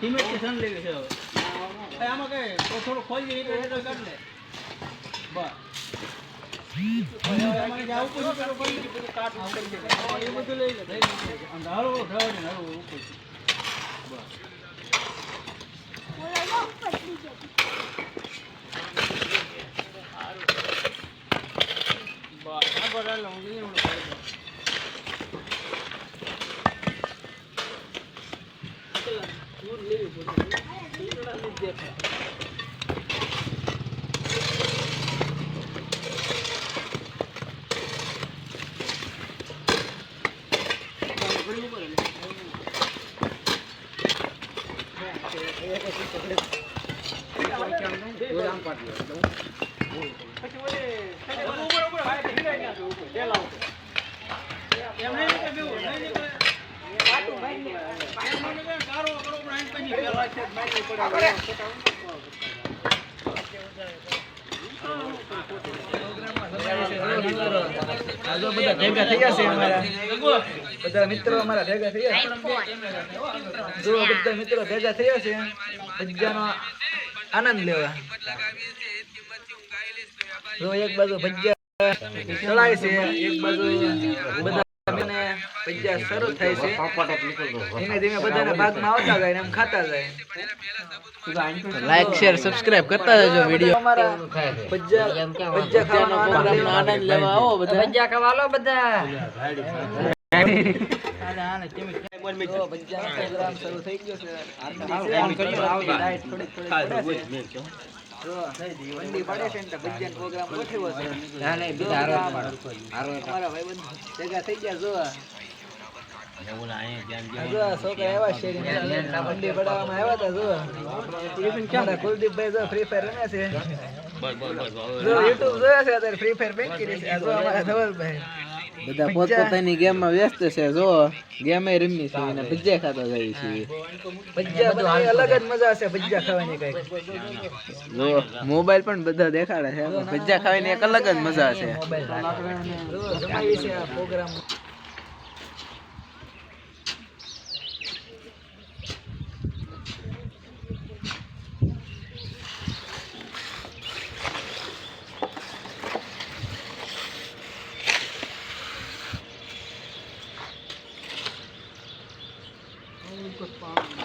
સિમેન્ટથી સન લેવી છે હવે. આમાં કઈ થોડું ખોલી એટલે પેલું કરી લે. બસ. બસ આગળ હાલો, હું જઈને ઓલું કરી દઉં. પેલા દૂર લેવી પડે. દૂરના લીધે દેખાય. ઘડી ઉપર એટલે. પછી બધા મિત્રો અમારા ભેગા જો બધા મિત્રો ભેગા થયા છે, ભજીયાનો આનંદ લેવા. જો એક બાજુ ભજીયા ચડાય છે, એક બાજુ બધા મને પંજા શરૂ થાય છે. ધીમે ધીમે બધાના ભાગમાં આવતા જાય એમ ખાતા જાય. લાઈક શેર સબસ્ક્રાઇબ કરતા જજો વીડિયો અમારા પંજા પંજા ખાવાનો આનંદ લેવા આવો બધા. પંજા ખાવા લો બધા. પ્રોગ્રામ શરૂ થઈ ગયો છે ઠંડી છે ને તો પ્રોગ્રામ ગોઠવ્યો છે. જો બધા અમારા ભાઈબંધ ભેગા થઈ ફ્રી ફાયર બેન કરી છે બધા પોતપોતાની ગેમમાં વ્યસ્ત છે જો. ગેમે રમી છે અને ભજીયા ખાતા જાય છે. ભજીયા બધાની અલગ જ મજા છે ભજીયા ખાવાની કઈ જો મોબાઈલ પણ બધા દેખાડે છે ભજીયા ખાવાની એક અલગ જ મજા છે પ્રોગ્રામ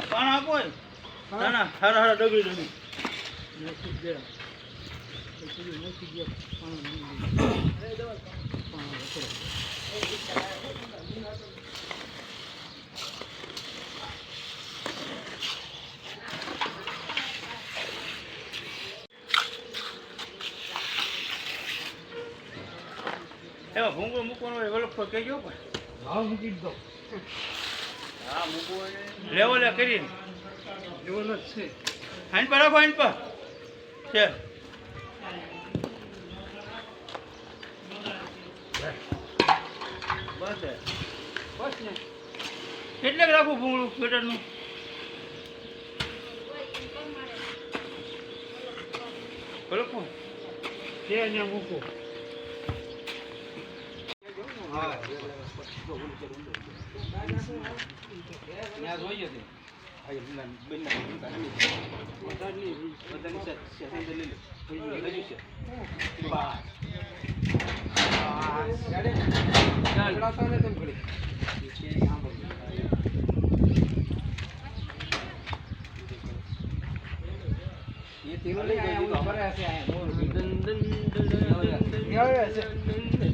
પાણ આપો. ના ના હારા હારા ડગી ડગી નાખી દે. નથી ગયા. પાણ. એમાં મૂકવાનો હોય વલપ પર કહેજો પણ હા મૂકી દો હા મૂકવો લેવલે કરીને. લેવલ જ છે. હાઈન પર રાખો હાઈન પર. છે. બસ. બસ ને કેટલેક રાખું ભૂંગળું સ્વેટરનું. કોણ તે અહીંયા મૂકો. ત્યાં જોઈએ છે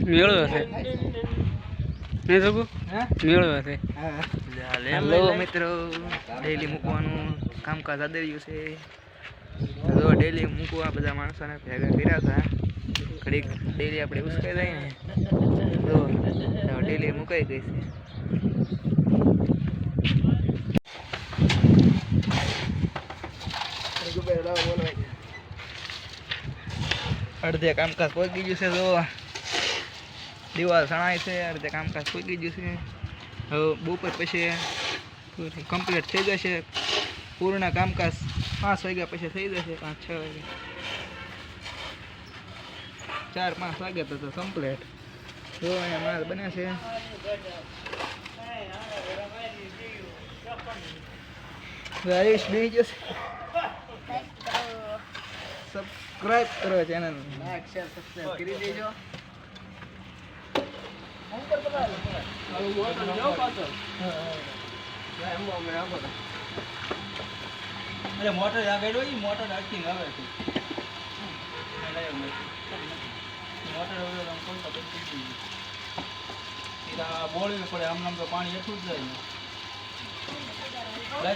મેળવ્યો છે નહીં શકું હા? મેળવ્યો છે. હેલો મિત્રો ડેલી મૂકવાનું કામકાજ આદર્યું છે. તો ડેલી મૂકવા બધા માણસોને ભેગા કર્યા હતા. ઘડીક ડેલી આપણે ઉસકાઈ જાય ને જો ડેલી મુકાઈ ગઈ છે. અડધે કામકાજ પહોંચી ગયું છે જો દિવાલ સણાય છે અડધે કામકાજ પહોંચી ગયું છે હવે બપોર પછી કમ્પ્લીટ થઈ જશે પૂર્ણ કામકાજ પાંચ વાગ્યા પછી થઈ જશે પાંચ છ વાગે ચાર પાંચ વાગ્યા તો કમ્પ્લીટ જો અહીંયા માલ બને છે ગાઈસ બેહી જશે સબસ્ક્રાઇબ કરો ચેનલ લાઈક શેર સબસ્ક્રાઇબ કરી દેજો અરે મોટર આગળ હોય મોટર આખી આવે છે. મોટર હવે આમ કોઈ તો બંધ થઈ ગઈ. પડે, આમ નામ તો પાણી એટલું જ જાય ને. લાય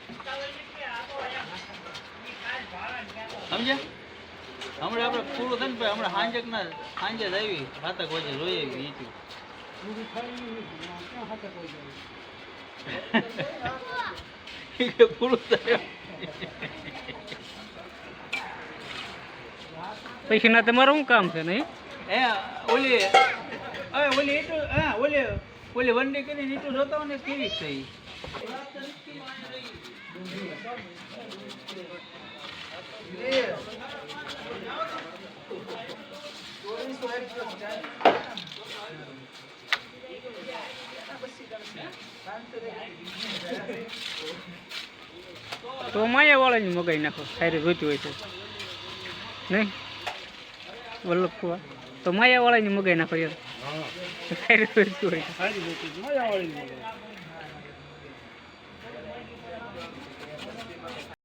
સમજ્યા? હમણાં આપણે પૂરું થાય ને ભાઈ હમણાં સાંજે ના સાંજે જ આવી સાતક વાગે જોઈએ યુટ્યુબ કે પૂરું થાય. પછી ના તમારું શું કામ છે નહીં? એ ઓલી હવે ઓલી એટલું હા ઓલી ઓલી વંડી કરીને એટલું જોતા હોય ને કેવી છે ઈ? તો માયા વાળાની મગાઈ નાખો સારી જોઈતી હોય છે નહીં? વલ્લભ કુવા. તો માયા વાળાની મગાઈ નાખો યાર. સારી જોઈતી હોય